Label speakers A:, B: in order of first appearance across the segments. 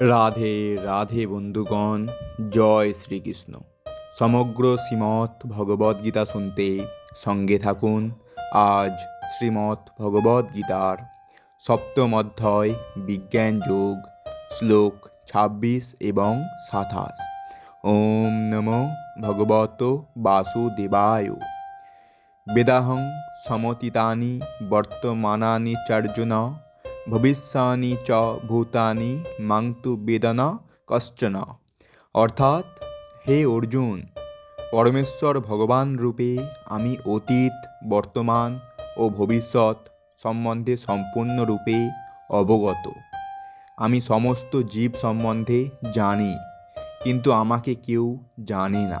A: রাধে রাধে বন্ধুগণ, জয় শ্রীকৃষ্ণ। সমগ্র শ্রীমৎ ভগবদ্গীতা শুনতে সঙ্গে থাকুন। আজ শ্রীমৎ ভগবদ্গীতার সপ্তম অধ্যায়, বিজ্ঞান যোগ, শ্লোক ছাব্বিশ এবং সাতাশ। ওম নমো ভগবত বাসুদেবায়। বেদাহং সমতিতানি বর্তমানানি চার্জুন। ভবিষ্যানি চ ভূতানি মাংতু বেদন কশ্চন। অর্থাৎ, হে অর্জুন, পরমেশ্বর ভগবান রূপে আমি অতীত, বর্তমান ও ভবিষ্যৎ সম্বন্ধে সম্পূর্ণরূপে অবগত। আমি সমস্ত জীব সম্বন্ধে জানি, কিন্তু আমাকে কেউ জানে না।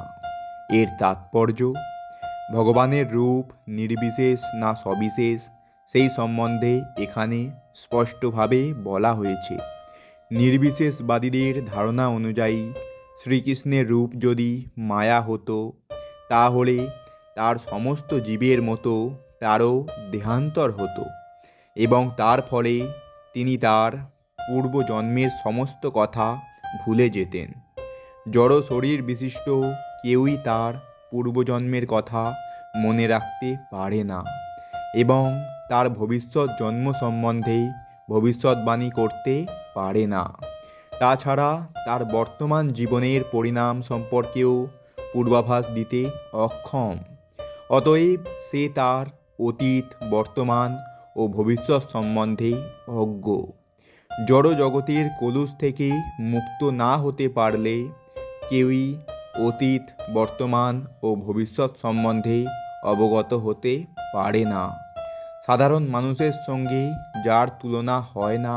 A: এর তাৎপর্য, ভগবানের রূপ নির্বিশেষ না সবিশেষ সেই সম্বন্ধে এখানে স্পষ্টভাবে বলা হয়েছে। নির্বিশেষবাদীদের ধারণা অনুযায়ী শ্রীকৃষ্ণের রূপ যদি মায়া হতো, তাহলে তার সমস্ত জীবের মতো তারও দেহান্তর হতো এবং তার ফলে তিনি তার পূর্বজন্মের সমস্ত কথা ভুলে যেতেন। জড় শরীর বিশিষ্ট কেউই তার পূর্বজন্মের কথা মনে রাখতে পারে না এবং তার ভবিষ্যৎ জন্ম সম্বন্ধে ভবিষ্যৎবাণী করতে পারে না। তাছাড়া তার বর্তমান জীবনের পরিণাম সম্পর্কেও পূর্বাভাস দিতে অক্ষম। অতএব সে তার অতীত, বর্তমান ও ভবিষ্যৎ সম্বন্ধে অজ্ঞ। জড় জগতের কলুষ থেকে মুক্ত না হতে পারলে কেউই অতীত, বর্তমান ও ভবিষ্যৎ সম্বন্ধে অবগত হতে পারে না। সাধারণ মানুষের সঙ্গে যার তুলনা হয় না,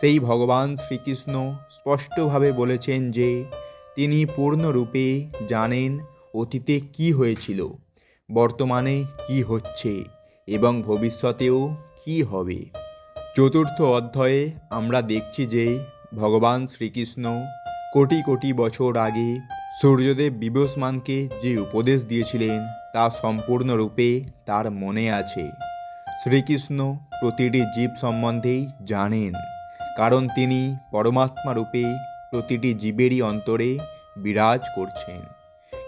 A: সেই ভগবান শ্রীকৃষ্ণ স্পষ্টভাবে বলেছেন যে তিনি পূর্ণরূপে জানেন অতীতে কি হয়েছিল, বর্তমানে কি হচ্ছে এবং ভবিষ্যতেও কি হবে। চতুর্থ অধ্যায়ে আমরা দেখছি যে ভগবান শ্রীকৃষ্ণ কোটি কোটি বছর আগে সূর্যদেব বিবস্মানকে যে উপদেশ দিয়েছিলেন তা সম্পূর্ণরূপে তার মনে আছে। শ্রীকৃষ্ণ প্রতিটি জীব সম্বন্ধেই জানেন, কারণ তিনি পরমাত্মা রূপে প্রতিটি জীবেরই অন্তরে বিরাজ করছেন।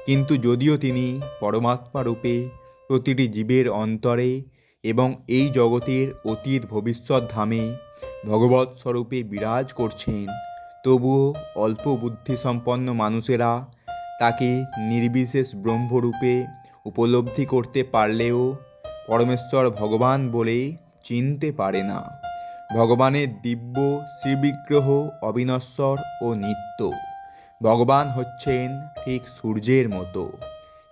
A: কিন্তু যদিও তিনি পরমাত্মা রূপে প্রতিটি জীবের অন্তরে এবং এই জগতের অতীত ভবিষ্যৎ ধামে ভগবৎ স্বরূপে বিরাজ করছেন, তবুও অল্প বুদ্ধিসম্পন্ন মানুষেরা তাকে নির্বিশেষ ব্রহ্মরূপে উপলব্ধি করতে পারলেও পরমেশ্বর ভগবান বলে চিনতে পারে না। ভগবানের দিব্য শ্রীবিগ্রহ, অবিনশ্বর ও নিত্য। ভগবান হচ্ছেন ঠিক সূর্যের মতো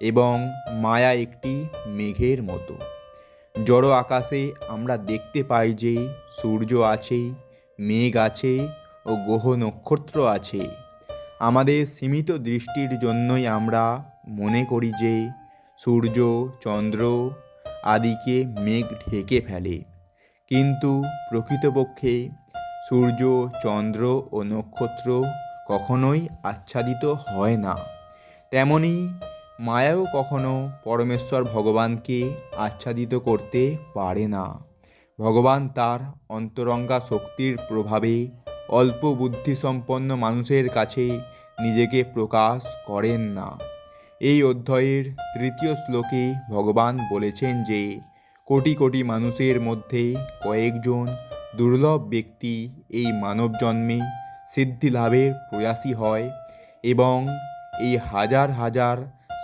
A: এবং মায়া একটি মেঘের মতো। জড় আকাশে আমরা দেখতে পাই যে সূর্য আছে, মেঘ আছে ও গ্রহ নক্ষত্র আছে। আমাদের সীমিত দৃষ্টির জন্যই আমরা মনে করি যে সূর্য, চন্দ্র আদিকে মেঘ ঢেকে ফেলে। কিন্তু প্রকৃতপক্ষে সূর্য, চন্দ্র ও নক্ষত্র কখনোই আচ্ছাদিত হয় না। তেমনি মায়াও কখনো পরমেশ্বর ভগবানকে আচ্ছাদিত করতে পারে না। ভগবান তার অন্তরঙ্গা শক্তির প্রভাবে অল্প বুদ্ধিসম্পন্ন মানুষের কাছে নিজেকে প্রকাশ করেন না। এই অধ্যায়ের তৃতীয় শ্লোকে ভগবান বলেছেন যে, কোটি কোটি মানুষের মধ্যে কয়েকজন দুর্লভ ব্যক্তি এই মানব জন্মে সিদ্ধি লাভের প্রয়াসী হয় এবং এই হাজার হাজার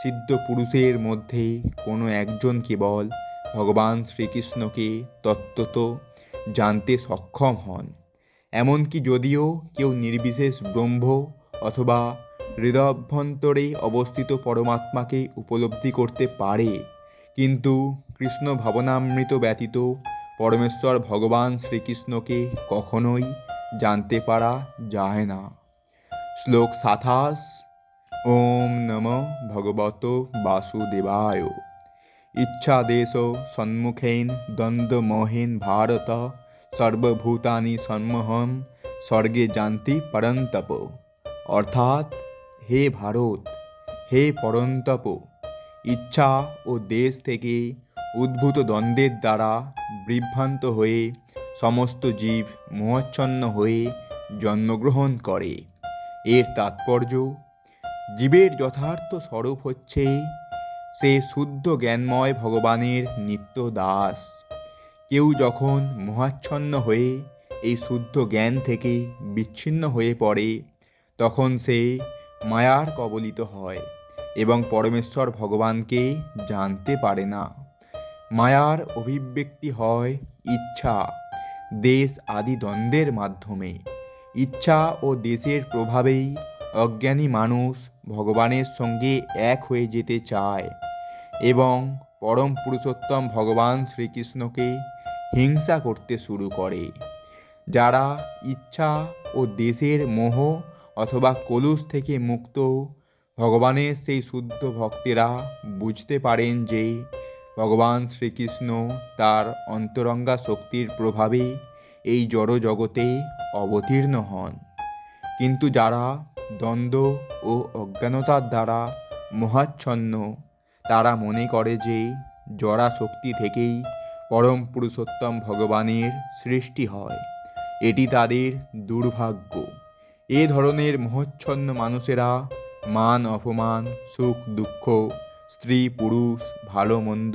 A: সিদ্ধ পুরুষের মধ্যে কোনো একজন কেবল ভগবান শ্রীকৃষ্ণকে তত্ত্বত জানতে সক্ষম হন। এমনকি যদিও কেউ নির্বিশেষ ব্রহ্ম অথবা হৃদয়ভ্যন্তরে অবস্থিত পরমাত্মাকে উপলব্ধি করতে পারে। কিন্তু কৃষ্ণ ভাবনামৃত ব্যতীত পরমেশ্বর ভগবান শ্রীকৃষ্ণকে কখনোই জানতে পারা যায় না। শ্লোক সাতাশ, ওম নম ভগবত বাসুদেবায়। ইচ্ছাদেশ সম্মুখেন দ্বন্দ্বমোহেন ভারত, সর্বভূতানি সম্মোহন স্বর্গে জানতি পরন্তপ। অর্থাৎ হে ভারত, হে পরন্তপ, ইচ্ছা ও দেশ থেকে উদ্ভূত দ্বন্দ্বের দ্বারা বিভ্রান্ত হয়ে সমস্ত জীব মোহচ্ছন্ন হয়ে জন্মগ্রহণ করে। এর তাৎপর্য, জীবের যথার্থ স্বরূপ হচ্ছে সে শুদ্ধ জ্ঞানময় ভগবানের নিত্য দাস। কেউ যখন মোহাচ্ছন্ন হয়ে এই শুদ্ধ জ্ঞান থেকে বিচ্ছিন্ন হয়ে পড়ে, তখন সে মায়ার কবলিত হয় এবং পরমেশ্বর ভগবানকে জানতে পারে না। মায়ার অভিব্যক্তি হয় ইচ্ছা, দেশ আদি দ্বন্দ্বের মাধ্যমে। ইচ্ছা ও দেশের প্রভাবেই অজ্ঞানী মানুষ ভগবানের সঙ্গে এক হয়ে যেতে চায় এবং পরম পুরুষোত্তম ভগবান শ্রীকৃষ্ণকে হিংসা করতে শুরু করে, যারা ইচ্ছা ও দেশের মোহ অথবা কলুষ থেকে মুক্ত। ভগবানের সেই শুদ্ধ ভক্তেরা বুঝতে পারেন যে ভগবান শ্রীকৃষ্ণ তার অন্তরঙ্গা শক্তির প্রভাবে এই জড় জগতে অবতীর্ণ হন। কিন্তু যারা দ্বন্দ্ব ও অজ্ঞানতার দ্বারা মহাচ্ছন্ন, তারা মনে করে যে জড়া শক্তি থেকেই পরম পুরুষোত্তম ভগবানের সৃষ্টি হয়। এটি তাদের দুর্ভাগ্য। এ ধরনের মোহচ্ছন্ন মানুষেরা মান অপমান, সুখ, দুঃখ, স্ত্রী, পুরুষ, ভালো, মন্দ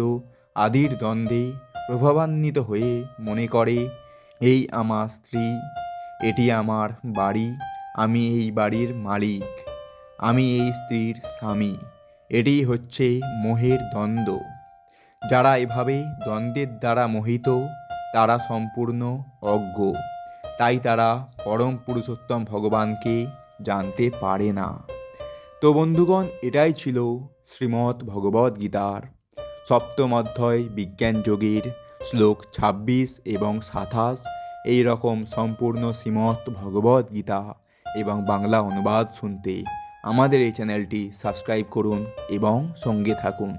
A: আদির দ্বন্দ্বে প্রভাবান্বিত হয়ে মনে করে, এই আমার স্ত্রী, এটি আমার বাড়ি, আমি এই বাড়ির মালিক, আমি এই স্ত্রীর স্বামী, এটি হচ্ছে মোহের দ্বন্দ্ব। যারা এভাবে দ্বন্দ্বের দ্বারা মোহিত, তারা সম্পূর্ণ অজ্ঞ। তাই তারা পরম পুরুষোত্তম ভগবানকে জানতে পারে না। তো বন্ধুগণ, এটাই ছিল শ্রীমদ্ ভগবদ্ গীতার সপ্তম অধ্যায় বিজ্ঞান যোগীর শ্লোক ছাব্বিশ এবং সাতাশ। এই রকম সম্পূর্ণ শ্রীমৎ ভগবদ্ গীতা এবং বাংলা অনুবাদ শুনতে আমাদের এই চ্যানেলটি সাবস্ক্রাইব করুন এবং সঙ্গে থাকুন।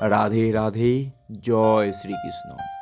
A: রাধে রাধে, জয় শ্রীকৃষ্ণ।